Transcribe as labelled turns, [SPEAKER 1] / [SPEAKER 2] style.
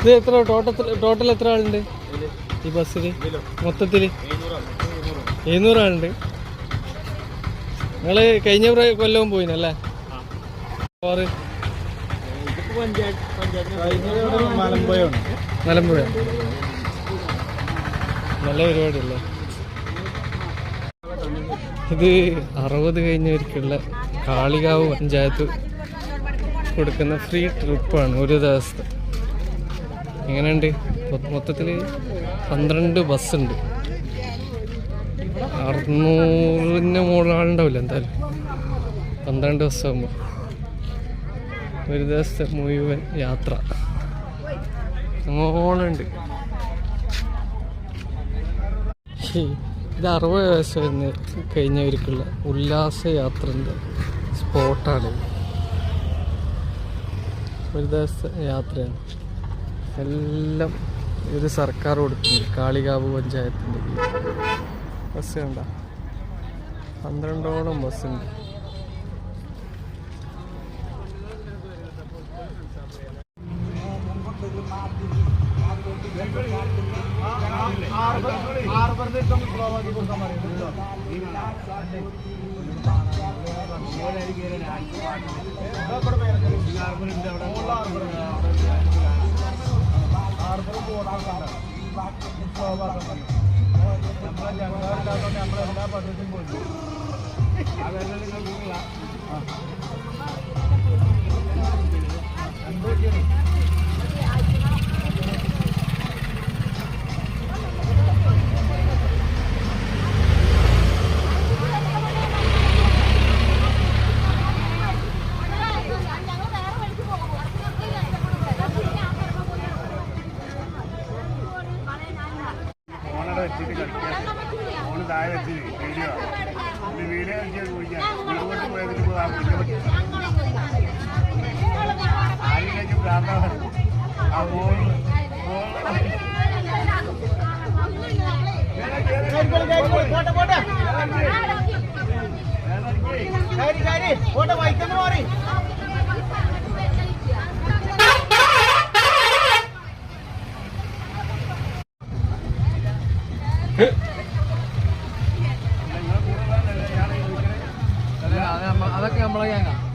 [SPEAKER 1] ഇത് എത്ര? Total total എത്ര ആളുണ്ട്? ഈ ബസ്സിൽ മൊത്തത്തിൽ എഴുന്നൂറ് ആളുണ്ട്. നിങ്ങൾ കഴിഞ്ഞ കൊല്ലവും പോയിനല്ലേ ഓറ് മലമ്പുഴ. നല്ല പരിപാടിയല്ലേ? ഇത് അറുപത് കഴിഞ്ഞവർക്കുള്ള കാളികാവ് പഞ്ചായത്ത് കൊടുക്കുന്ന ഫ്രീ ട്രിപ്പാണ് ഒരു ദിവസത്തെ എങ്ങനെയുണ്ട്? മൊത്തത്തിൽ പന്ത്രണ്ട് ബസ്സുണ്ട്. അറുന്നൂറിന് മുകളിൽ ആളുണ്ടാവില്ല എന്തായാലും. പന്ത്രണ്ട് ബസ്സാകുമ്പോൾ ഒരു ദിവസത്തെ മുഴുവൻ യാത്ര. അങ്ങോളുണ്ട് ഇത് അറുപത് വയസ്സ് വരുന്ന കഴിഞ്ഞവർക്കുള്ള ഉല്ലാസ യാത്രന്റെ സ്പോട്ടാണ് ഒരു ദിവസത്തെ യാത്രയാണ്. എല്ലാം ഇത് സർക്കാർ കൊടുക്കുന്നുണ്ട് കാളികാവ് പഞ്ചായത്തിന്റെ ബസ് കണ്ട? പന്ത്രണ്ടോളം ബസ്സുണ്ട്
[SPEAKER 2] આપણે અમદાવાદ બોલીએ താഴെത്തി വീഡിയോ വീഡിയോ അടിച്ചാൽ കുടിക്കാം ഇങ്ങോട്ട്
[SPEAKER 3] Huh? melayang nggak?